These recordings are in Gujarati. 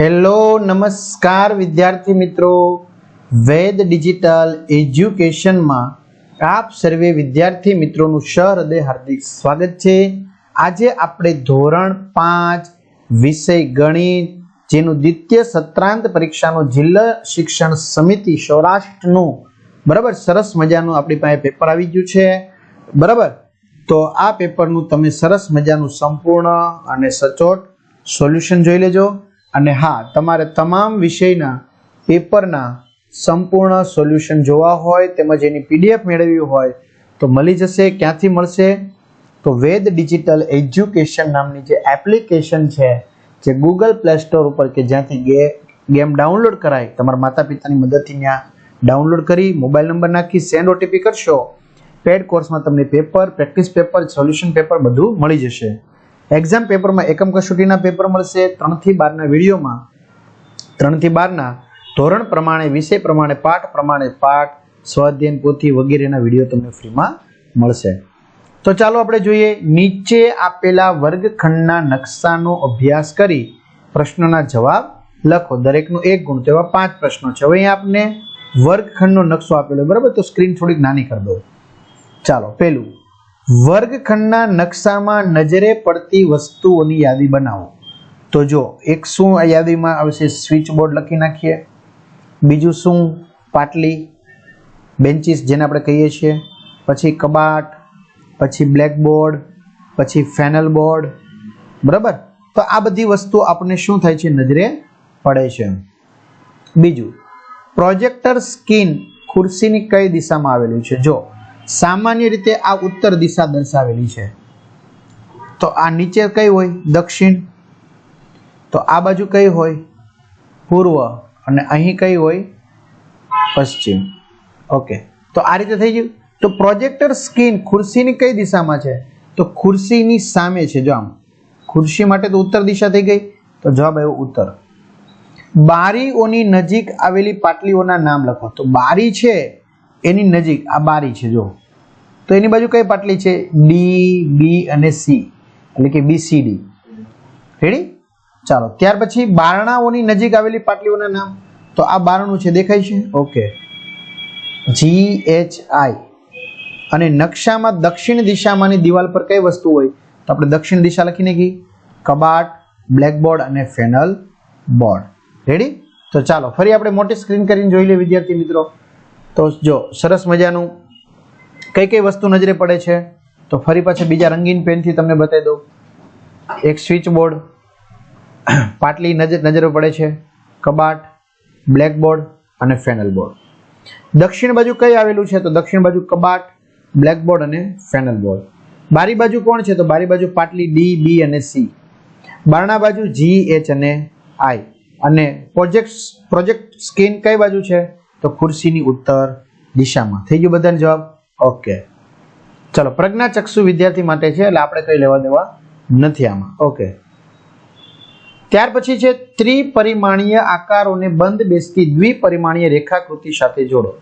હેલો, નમસ્કાર વિદ્યાર્થી મિત્રો. વેદ ડિજિટલ એજ્યુકેશનમાં આપ સર્વે વિદ્યાર્થી મિત્રોનું સહૃદય હાર્દિક સ્વાગત છે. આજે આપણે ધોરણ પાંચ વિષય ગણિત, જેનું દ્વિતીય સત્રાંત પરીક્ષાનું જિલ્લા શિક્ષણ સમિતિ સૌરાષ્ટ્રનું, બરાબર, સરસ મજાનું આપણી પાસે પેપર આવી ગયું છે. બરાબર? તો આ પેપરનું તમે સરસ મજાનું સંપૂર્ણ અને સચોટ સોલ્યુશન જોઈ લેજો. અને હા, તમારે તમામ વિષયના પેપરના સંપૂર્ણ સોલ્યુશન જોવા હોય તેમજ એની પીડીએફ મેળવવી હોય તો મળી જશે, ક્યાંથી મળશે? તો વેદ ડિજિટલ એજ્યુકેશન નામની જે એપ્લિકેશન છે, જે ગૂગલ પ્લે સ્ટોર ઉપર કે જ્યાંથી ગે, ગેમ ડાઉનલોડ કરાય, તમારા માતા પિતાની મદદથી ત્યાં ડાઉનલોડ કરી, મોબાઈલ નંબર નાખી સેન્ડ ઓટીપી કરશો પેડ કોર્સમાં તમને paper practice paper solution paper બધું મળી જશે. એક્ઝામ પેપરમાં એકમ કસોટીના પેપર મળશે ત્રણથી બારના વિડીયોમાં. ત્રણથી બારના ધોરણ પ્રમાણે, વિષય પ્રમાણે, પાઠ પ્રમાણે, પાઠ સ્વાધ્યન પોથી વગેરેના વીડિયો તમને ફ્રીમાં મળશે. તો ચાલો આપણે જોઈએ, નીચે આપેલા વર્ગખંડના નકશાનો અભ્યાસ કરી પ્રશ્નના જવાબ લખો. દરેકનો એક ગુણ તો એવા પાંચ પ્રશ્નો છે. હવે અહીંયા આપને વર્ગખંડનો નકશો આપેલો બરાબર? તો સ્ક્રીન થોડીક નાની કરી દો. ચાલો પેલું વર્ગખંડના નકશામાં નજરે પડતી વસ્તુઓની યાદી બનાવો. તો જો એક શું આ યાદીમાં આવશે? સ્વિચ બોર્ડ લખી નાખીએ. બીજું શું? પાટલી, બેન્ચીસ જેને આપણે કહીએ છીએ. પછી કબાટ, પછી બ્લેકબોર્ડ, પછી ફેનલ બોર્ડ. બરાબર? તો આ બધી વસ્તુ આપણને શું થાય છે? નજરે પડે છે. બીજું, પ્રોજેક્ટર સ્કીન ખુરશીની કઈ દિશામાં આવેલું છે? જો સામાન્ય રીતે આ ઉત્તર દિશા દર્શાવેલી છે. તો આ નીચે કઈ હોય? દક્ષિણ? તો આ બાજુ કઈ હોય? પૂર્વ. અને અહીં કઈ હોય? પશ્ચિમ. ઓકે તો આ રીતે થઈ ગયું. તો પ્રોજેક્ટર સ્કીન ખુરશીની કઈ દિશામાં છે? તો ખુરશીની સામે છે, જો આમ. ખુરશી માટે તો ઉત્તર દિશા થઈ ગઈ. તો જવાબ આવ્યો ઉત્તર. બારીઓની નજીક આવેલી પાટલીઓના નામ લખો. તો બારી છે, એની નજીક આ બારી છે જો તો એની બાજુ કઈ પાટલી છે? ડી બી અને સી એટલે કે બી સી ડી રેડી ચાલો ત્યાર પછી બારણાઓની નજીક આવેલી પાટલીઓના નામ. તો આ બારણું છે દેખાય છે? ઓકે. જી એચ આઈ અને નકશામાં દક્ષિણ દિશામાંની દિવાલ પર કઈ વસ્તુ હોય? તો આપણે દક્ષિણ દિશા લખીને નાખી. કબાટ બ્લેકબોર્ડ અને ફેનલ બોર્ડ. રેડી તો ચાલો ફરી આપણે મોટી સ્ક્રીન કરીને જોઈ લઈએ વિદ્યાર્થી મિત્રો. તો જો સરસ મજાનું કઈ કઈ વસ્તુ નજરે પડે છે? તો ફરી પાછા બીજા રંગીન પેનથી તમને બતાવી દઉં. એક સ્વિચ બોર્ડ પાટલી નજર નજરે પડે છે, કબાટ, બ્લેકબોર્ડ અને ફેનલ બોર્ડ દક્ષિણ બાજુ કઈ આવેલું છે? તો દક્ષિણ બાજુ કબાટ, બ્લેકબોર્ડ અને ફેનલ બોર્ડ બારી બાજુ કોણ છે? તો બારી બાજુ પાટલી ડી બી અને સી બારણા બાજુ જી એચ અને આઈ અને પ્રોજેક્ટ પ્રોજેક્ટ સ્કીન કઈ બાજુ છે? તો ખુરશીની ઉત્તર દિશામાં. થઈ ગયું બધાને જવાબ? ઓકે ચલો પ્રજ્ઞાચક્ષુ વિદ્યાર્થી માટે છે એટલે આપણે કઈ લેવા દેવા નથી આમાં. ઓકે ત્યાર પછી છે ત્રિપરિમાણીય આકારોને બંધ બેસતી દ્વિપરિમાણીય રેખાકૃતિ સાથે જોડો.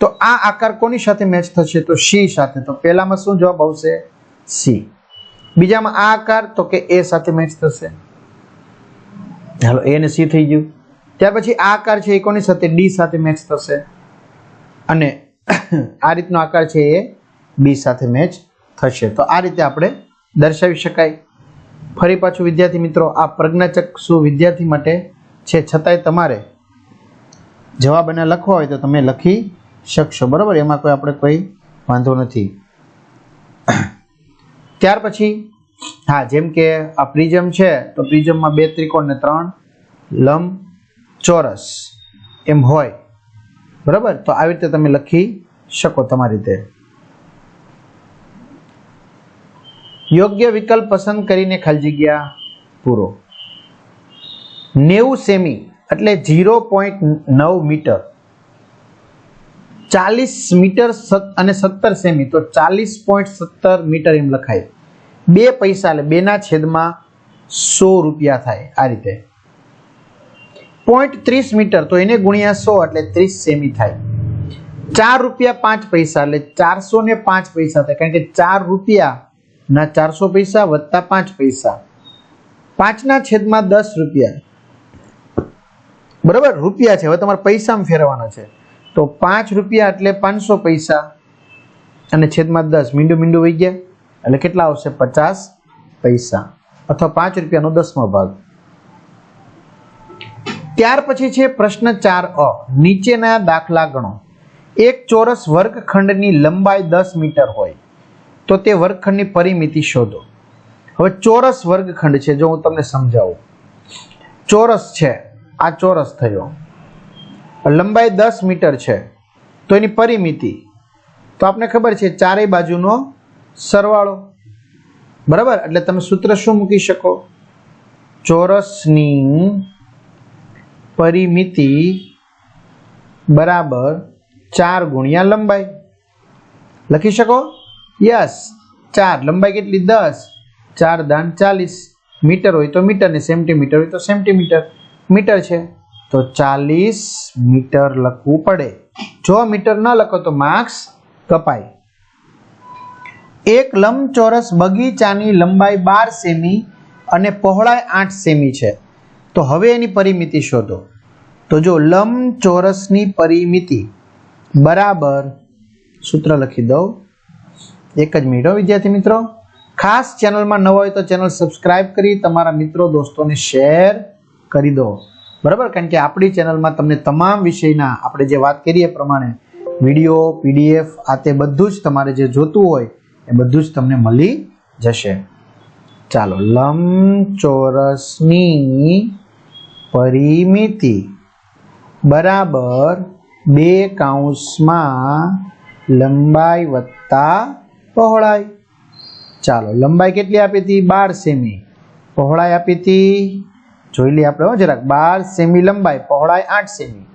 તો આ આકાર કોની સાથે મેચ થશે? તો સી સાથે. તો પહેલામાં શું જવાબ આવશે? સી બીજામાં આ આકાર તો કે એ સાથે મેચ થશે. હાલો એ ને સી થઈ ગયું. ત્યાર પછી આ આકાર છે એ કોની સાથે? ડી સાથે મેચ થશે. અને આ રીતનો આકાર છે એ બી સાથે મેચ થશે. તો આ રીતે આપણે દર્શાવી શકાય. ફરી પાછું વિદ્યાર્થી મિત્રો, આ પ્રજ્ઞાચક્ષુ વિદ્યાર્થી માટે છે. છતાંય તમારે જવાબ એને લખવા હોય તો તમે લખી શકશો. બરાબર? એમાં કોઈ આપણે કોઈ વાંધો નથી. ત્યાર પછી, હા, જેમ કે આ પ્રિઝમ છે, તો પ્રિઝમમાં બે ત્રિકોણ ને ત્રણ લંબ ચોરસ એમ હોય. બરાબર? તો આવી રીતે તમે લખી શકો તમારી રીતે. યોગ્ય વિકલ્પ પસંદ કરીને ખાલી જગ્યા પૂરો. નેવું સેમી, એટલે ઝીરો પોઈન્ટ નવ મીટર. ચાલીસ મીટર અને સત્તર સેમી, તો ચાલીસ પોઈન્ટ સત્તર મીટર એમ લખાય. બે પૈસા એટલે બેના છેદમાં સો રૂપિયા થાય, આ રીતે. પોઈન્ટ ત્રીસ મીટર, તો એને ગુણ્યા સો, એટલે ત્રીસ સેમી થાય. ચાર રૂપિયા પાંચ પૈસા, એટલે ચારસો ને પાંચ પૈસા થાય. કારણ કે ચાર રૂપિયા ના ચારસો પૈસા વત્તા પાંચ પૈસા. પાંચના છેદમાં દસ રૂપિયા. બરાબર? રૂપિયા છે. હવે તમારે પૈસામાં ફેરવાના છે. તો પાંચ રૂપિયા એટલે પાંચસો પૈસા અને છેદમાં દસ. મીંડું મીંડું વહી ગયા. એટલે કેટલા આવશે? પચાસ પૈસા. અથવા પાંચ રૂપિયાનો દસમો ભાગ. ત્યાર પછી છે પ્રશ્ન ચાર અ. નીચેના દાખલા ગણો. એક ચોરસ વર્ગખંડની લંબાઈ દસ મીટર હોય, તો તે વર્ગખંડની પરિમિતિ શોધો. હવે ચોરસ વર્ગખંડ છે, જો હું તમને સમજાવું. ચોરસ છે, આ ચોરસ થયો. લંબાઈ દસ મીટર છે, તો એની પરિમિતિ. તો આપને ખબર છે, ચારેય બાજુનો સરવાળો. બરાબર? એટલે તમે સૂત્ર શું મૂકી શકો? ચોરસની પરિમિતિ બરાબર ચાર ગુણ્યા લંબાઈ. લખી શકો? યસ. ચાર. લંબાઈ કેટલી? દસ. ચાર દાન ચાલીસ. મીટર હોય તો મીટર ને સેન્ટીમીટર હોય તો સેન્ટીમીટર. મીટર છે. તો ચાલીસ મીટર લખવું પડે. જો મીટર ન લખો તો માર્ક્સ કપાય. એક લંબચોરસ બગીચાની લંબાઈ બાર સેમી અને પહોળાઈ આઠ સેમી છે. તો હવે એની પરિમિતિ શોધો. તો જો લંબચોરસની પરિમિતિ બરાબર સૂત્ર લખી દઉં. એક જ મિનિટો વિદ્યાર્થી મિત્રો. ખાસ ચેનલમાં નવા હોય તો ચેનલ સબસ્ક્રાઇબ કરી તમારા મિત્રો દોસ્તોને શેર કરી દો. બરાબર? કારણ કે આપણી ચેનલમાં તમને તમામ વિષયના આપણે જે વાત કરીએ પ્રમાણે વીડિયો, પીડીએફ, આ તે બધું જ તમારે જે જોતું હોય એ બધું જ તમને મળી જશે. ચાલો, લંબચોરસની પરિમિતિ. બરાબર? બે કાઉન્સમાં લંબાઈ વત્તા પહોળાઈ. ચાલો, લંબાઈ કેટલી આપી હતી? બાર સેમી. પહોળાઈ આપી હતી? જોઈ લઈએ આપણે જરાક. બાર સેમી લંબાઈ, પહોળાઈ આઠ સેમી.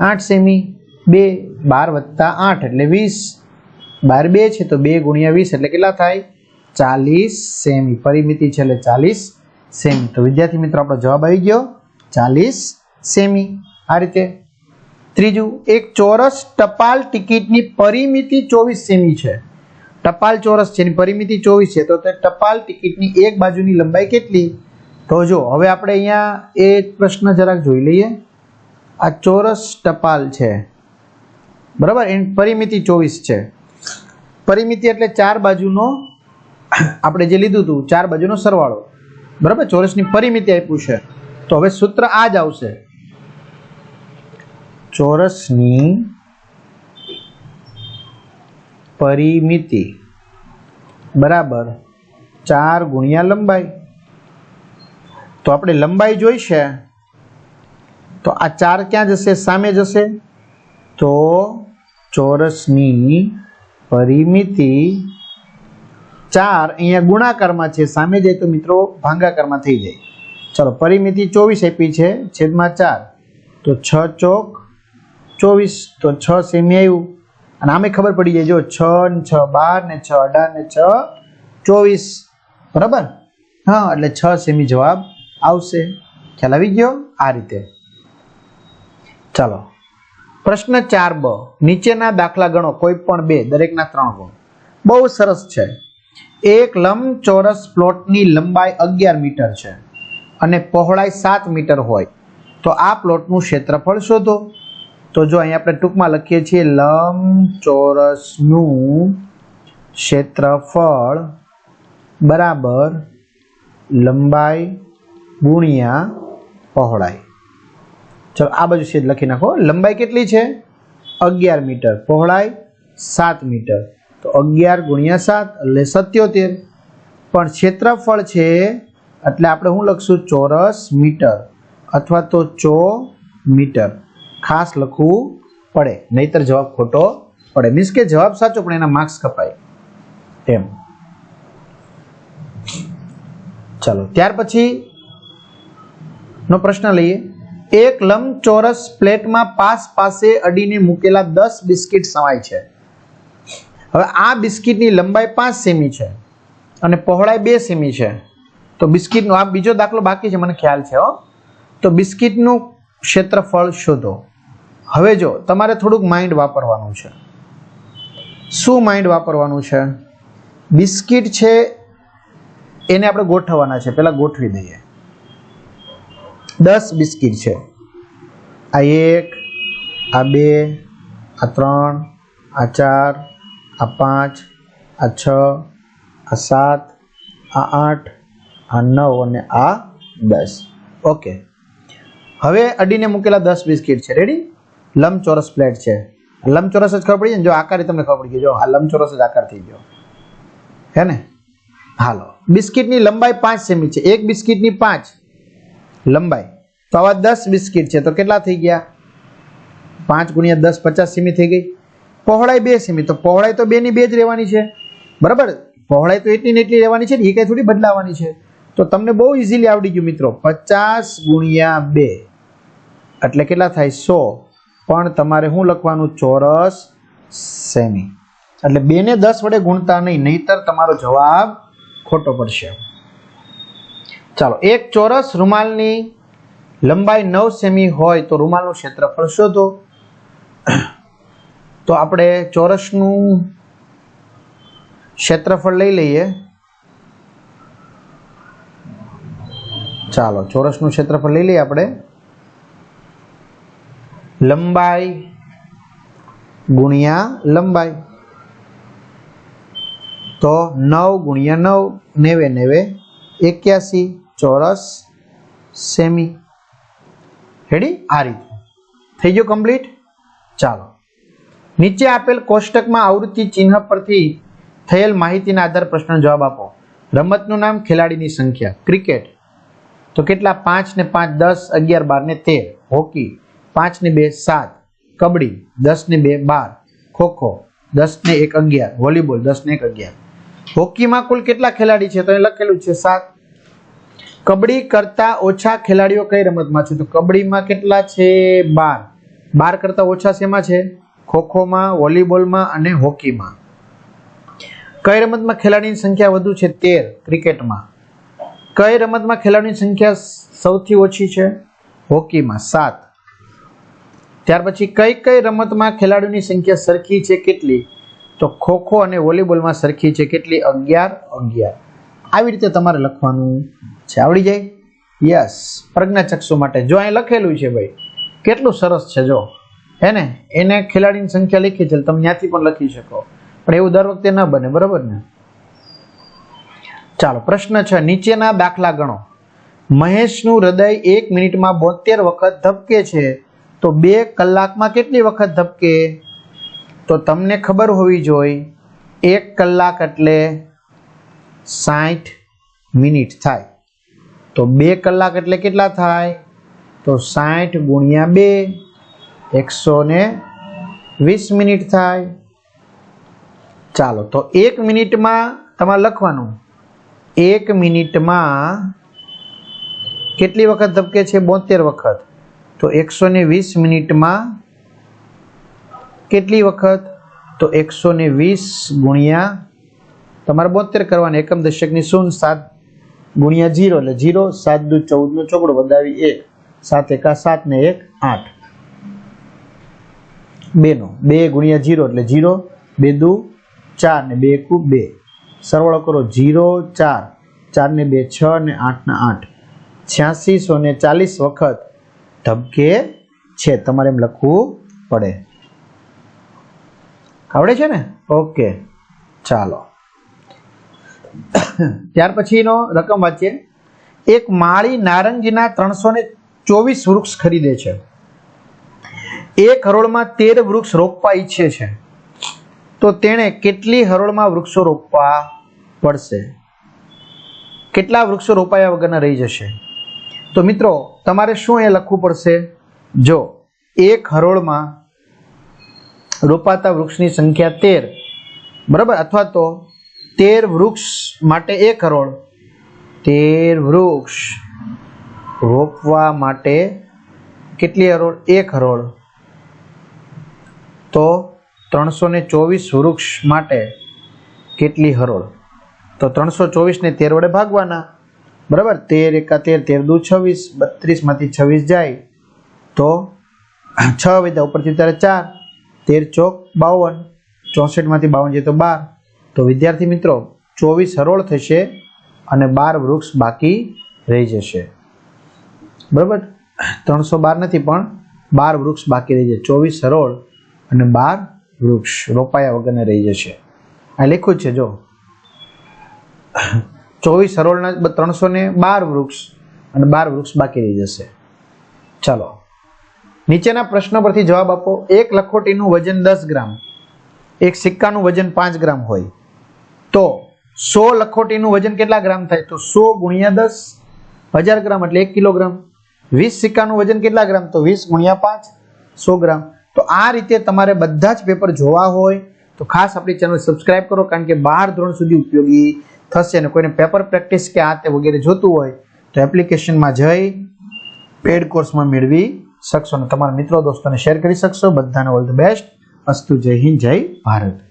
આઠ સેમી, બે, બાર વત્તા આઠ એટલે વીસ. બાર બે છે તો બે ગુણ્યા વીસ એટલે કેટલા થાય? ચાલીસ સેમી. પરિમિતિ છે એટલે ચાલીસ સેમી. તો વિદ્યાર્થી મિત્રો, આપણો જવાબ આવી ગયો. ચાલીસ સેમી. આ રીતે ત્રીજું, એક ચોરસ ટપાલ ટિકિટની પરિમિતિ ચોવીસ સેમી છે. ટપાલ ચોરસ છે પરિમિતિ ચોવીસ છે, તો તે ટપાલ ટિકિટની એક બાજુની લંબાઈ કેટલી? તો જો, હવે આપણે અહીંયા એ પ્રશ્ન જરાક જોઈ લઈએ. આ ચોરસ ટપાલ છે. બરાબર? એની પરિમિતિ ચોવીસ છે. પરિમિતિ એટલે ચાર બાજુનો, આપણે જે લીધું હતું, ચાર બાજુનો સરવાળો. બરાબર? ચોરસની પરિમિતિ આપ્યું છે. તો હવે સૂત્ર આ જ આવશે. ચોરસની પરિમિતિ. બરાબર. ચાર ગુણ્યા લંબાઈ. તો આપણે લંબાઈ જોઈશે. તો આ ચાર ક્યાં જશે? સામે જશે. તો ચોરસની પરિમિતિ ચાર અહીંયા ગુણાકારમાં છે. સામે જાય તો મિત્રો ભાંગાકારમાં થઈ જાય. ચલો, પરિમિતિ ચોવીસ આપી છે. છેદમાં ચાર. તો છ ચોક ચોવીસ, તો છ સેમી આવ્યું. અને આમે ખબર પડી જાય, જો છ ને છ, બાર ને છ, અઢાર ને છ, ચોવીસ. બરાબર? હા, એટલે છ સેમી જવાબ આવશે. ખ્યાલ આવી ગયો? આ રીતે. ચાલો. પ્રશ્ન ચાર બ. નીચેના દાખલા ગણો, કોઈ પણ બે, દરેકના ત્રણ ગુણ. બહુ સરસ છે. એક લંબચોરસ પ્લોટની લંબાઈ અગિયાર મીટર છે અને પહોળાઈ સાત મીટર હોય. તો આ પ્લોટનું ક્ષેત્રફળ શોધો. તો જો અહીં આપણે ટૂંકમાં લખીએ છીએ લંબચોરસનું ક્ષેત્રફળ બરાબર લંબાઈ ગુણ્યા પહોળાઈ. ચલો, આ બાજુ છેદ લખી નાખો. લંબાઈ કેટલી છે? અગિયાર મીટર. પહોળાઈ સાત મીટર. તો અગિયાર ગુણ્યા સાત એટલે સત્યોતેર. પણ ક્ષેત્રફળ છે એટલે આપણે શું લખશું? ચોરસ મીટર. અથવા તો ચો મીટર. ખાસ લખવું પડે. નહીતર જવાબ ખોટો પડે. મીન્સ કે જવાબ સાચો, પણ એના માર્ક્સ કપાય. એમ. ચાલો, ત્યાર પછી નો પ્રશ્ન લઈએ. એક લંબચોરસ પ્લેટમાં પાસ પાસે અડીને મૂકેલા દસ બિસ્કિટ સમાય છે. હવે આ બિસ્કિટની લંબાઈ પાંચ સેમી છે અને પહોળાઈ બે સેમી છે. તો બિસ્કિટનો આ બીજો દાખલો બાકી છે, મને ખ્યાલ છે, હો. તો બિસ્કિટનું ક્ષેત્રફળ શોધો. હવે જો, તમારે થોડુંક માઇન્ડ વાપરવાનું છે. શું માઇન્ડ વાપરવાનું છે? બિસ્કિટ છે, એને આપણે ગોઠવવાના છે. પહેલાં ગોઠવી દઈએ. દસ બિસ્કિટ છે. આ એક, આ બે, આ ત્રણ, આ ચાર, આ પાંચ, આ છ, આ સાત, આ આઠ, આ નવ અને આ દસ. ઓકે. હવે અડીને મૂકેલા દસ બિસ્કિટ છે. રેડી લંબચોરસ પ્લેટ છે. લંબચોરસ જ ખબર પડી જાય ને, જો આકાર તમને ખબર પડી ગઈ, જો આ લંબચોરસ જ આકાર થઈ ગયો. હે ને? હાલો. બિસ્કિટની લંબાઈ પાંચ સેમી છે. એક બિસ્કિટની પાંચ લંબાઈ. તો આવા દસ બિસ્કિટ છે. તો કેટલા થઈ ગયા? પાંચ ગુણ્યા દસ પચાસ સેમી થઈ ગઈ. પહોળાઈ બે સેમી. તો પહોળાઈ તો બેની બે જ રહેવાની છે. બરાબર? પહોળાઈ તો એટલી ને એટલી રહેવાની છે ને, એ કઈ થોડી બદલાવાની છે. તો તમને બહુ ઇઝીલી આવડી ગયું, મિત્રો. પચાસ ગુણ્યા બે. એટલે કેટલા થાય? સો. પણ તમારે શું લખવાનું? ચોરસ સેમી. એટલે બે ને દસ વડે ગુણતા નહીં, નહીતર તમારો જવાબ ખોટો પડશે. ચાલો, એક ચોરસ રૂમાલની લંબાઈ નવ સેમી હોય તો રૂમાલનું ક્ષેત્રફળ શોધો. તો આપણે ચોરસનું ક્ષેત્રફળ લઈ લઈએ. ચાલો, ચોરસનું ક્ષેત્રફળ લઈ લઈએ આપણે. લંબાઈ ગુણ્યા લંબાઈ. તો નવ ગુણ્યા નવ, નેવે નેવે, એક્યાસી, ચોરસ, સેમી. રેડી આ રીતે. થઈ ગયું કમ્પ્લીટ ચાલો. નીચે આપેલ કોષ્ટકમાં આવૃત્તિ ચિહ્ન પરથી થયેલ માહિતીના આધાર પ્રશ્નનો જવાબ આપો. રમતનું નામ, ખેલાડીની સંખ્યા. ક્રિકેટ. તો કેટલા? પાંચ ને પાંચ, દસ, અગિયાર, બાર ને તેર. હોકી. પાંચ ને બે સાત, કબડ્ડી દસ ને બે બાર, ખોખો દસ ને એક અગિયાર, વોલીબોલ દસ ને એક અગિયાર. હોકીમાં કુલ કેટલા ખેલાડી છે? તો એ લખેલું છે સાત. કબડ્ડી કરતા ઓછા ખેલાડીઓ કઈ રમતમાં છે? તો કબડ્ડીમાં કેટલા છે? બાર. બાર કરતા ઓછા શેમાં છે? ખોખોમાં, વોલીબોલમાં અને હોકીમાં. કઈ રમતમાં ખેલાડીની સંખ્યા વધુ છે? તેર. ક્રિકેટમાં. કઈ રમતમાં ખેલાડીની સંખ્યા સૌથી ઓછી છે? હોકીમાં સાત. ત્યાર પછી કઈ કઈ રમતમાં ખેલાડીઓની સંખ્યા સરખી છે કેટલી? તો ખો ખો અને વોલીબોલમાં સરખી છે કેટલી? અગિયાર અગિયાર. આવી રીતે તમારે લખવાનું છે. આવડી જાય? યસ. પ્રજ્ઞાચક્ષુ માટે. જો અહીં લખેલું છે ભાઈ, કેટલું સરસ છે જો. હે ને? એને ખેલાડીની સંખ્યા લખી છે તમે ત્યાંથી પણ લખી શકો. પણ એવું દર વખતે ન બને, બરાબર ને? ચાલો, પ્રશ્ન છે. નીચેના દાખલા ગણો. મહેશનું હૃદય એક મિનિટમાં બોતેર વખત ધબકે છે. તો બે કલાકમાં કેટલી વખત ધબકે? તો તમને ખબર હોવી જોઈએ એક કલાક એટલે સાઠ મિનિટ થાય. તો બે કલાક એટલે કેટલા થાય? તો સાઠ ગુણ્યા બે, એકસો ને વીસ મિનિટ થાય. ચાલો, તો એક મિનિટમાં તમારે લખવાનું. એક મિનિટમાં કેટલી વખત ધબકે છે? બોતેર વખત. તો એકસો ને વીસ મિનિટમાં કેટલી વખત? તો એકસો ને વીસ ગુણ્યા તમારે બોતેર કરવાની, એકમ દશકની શૂન્ય સાત ગુણ્યા જીરો, એટલે જીરો, સાત દુ ચૌદનો ચોકડો વધાવી એક, સાત એકા સાત ને એક આઠ. બેનો, બે ગુણ્યા જીરો, એટલે જીરો, બે દુ ચાર ને બે એકુ બે. સરવાળો કરો, જીરો, ચાર ચાર ને બે છ ને આઠ ને આઠ. છ્યાસીસો ને ચાલીસ વખત ધબકે છે. તમારે એમ લખવું પડે. આવડે છે ને? ઓકે. ચાલો. ત્યાર પછીનો રકમ વાંચીએ. એક માળી નારંગીના ત્રણસો ને ચોવીસ વૃક્ષ ખરીદે છે. એક હરોળમાં તેર વૃક્ષ રોપવા ઈચ્છે છે. તો તેણે કેટલી હરોળમાં વૃક્ષો રોપવા પડશે? કેટલા વૃક્ષો રોપાયા વગરના રહી જશે? તો મિત્રો, તમારે શું એ લખવું પડશે? જો, એક હરોળમાં રોપાતા વૃક્ષની સંખ્યા તેર. બરાબર? અથવા તો તેર વૃક્ષ માટે એક હરોળ. તેર વૃક્ષ રોપવા માટે કેટલી હરોળ? એક હરોળ. તો ત્રણસો ને ચોવીસ વૃક્ષ માટે કેટલી હરોળ? તો ત્રણસો ચોવીસને તેર વડે ભાગવાના. બરાબર? તેર એકા તેર તેર દુ છવ્વીસ બત્રીસમાંથી છવ્વીસ જાય તો છ વિધા ઉપરથી ત્યારે ચાર, તેર ચોક બાવન ચોસઠમાંથી બાવન જાય તો બાર. તો વિદ્યાર્થી મિત્રો, ચોવીસ હરોળ થશે અને બાર વૃક્ષ બાકી રહી જશે. બરાબર? ત્રણસો બાર નથી, પણ બાર વૃક્ષ બાકી રહી જાય. ચોવીસ સરોળ અને બાર વૃક્ષ રોપાયા વગરને રહી જશે. આ લખ્યું છે, જો. ચોવીસ સરોળના ત્રણસો ને બાર વૃક્ષ અને બાર વૃક્ષ બાકી રહી જશે. ચાલો. નીચેના પ્રશ્ન પરથી જવાબ આપો. એક લખોટીનું વજન દસ ગ્રામ. એક સિક્કાનું વજન પાંચ ગ્રામ હોય. તો સો લખોટીનું વજન કેટલા ગ્રામ થાય? તો સો ગુણ્યા દસ હજાર ગ્રામ એટલે એક કિલોગ્રામ. વીસ સિક્કાનું વજન કેટલા ગ્રામ? તો વીસ ગુણ્યા પાંચ સો ગ્રામ. તો આ રીતે તમારે બધા જ પેપર જોવા હોય તો ખાસ આપણી ચેનલ સબસ્ક્રાઈબ કરો, કારણ કે બાર ધોરણ સુધી ઉપયોગી થશે અને કોઈને પેપર પ્રેક્ટિસ કે આ તે વગેરે જોતું હોય, તો એપ્લિકેશનમાં જઈ પેડ કોર્સમાં મેળવી શકશો અને તમારા મિત્રો, દોસ્તોને શેર કરી શકશો. બધાને ઓલ ધ બેસ્ટ અસ્તુ જય હિન્દ, જય ભારત.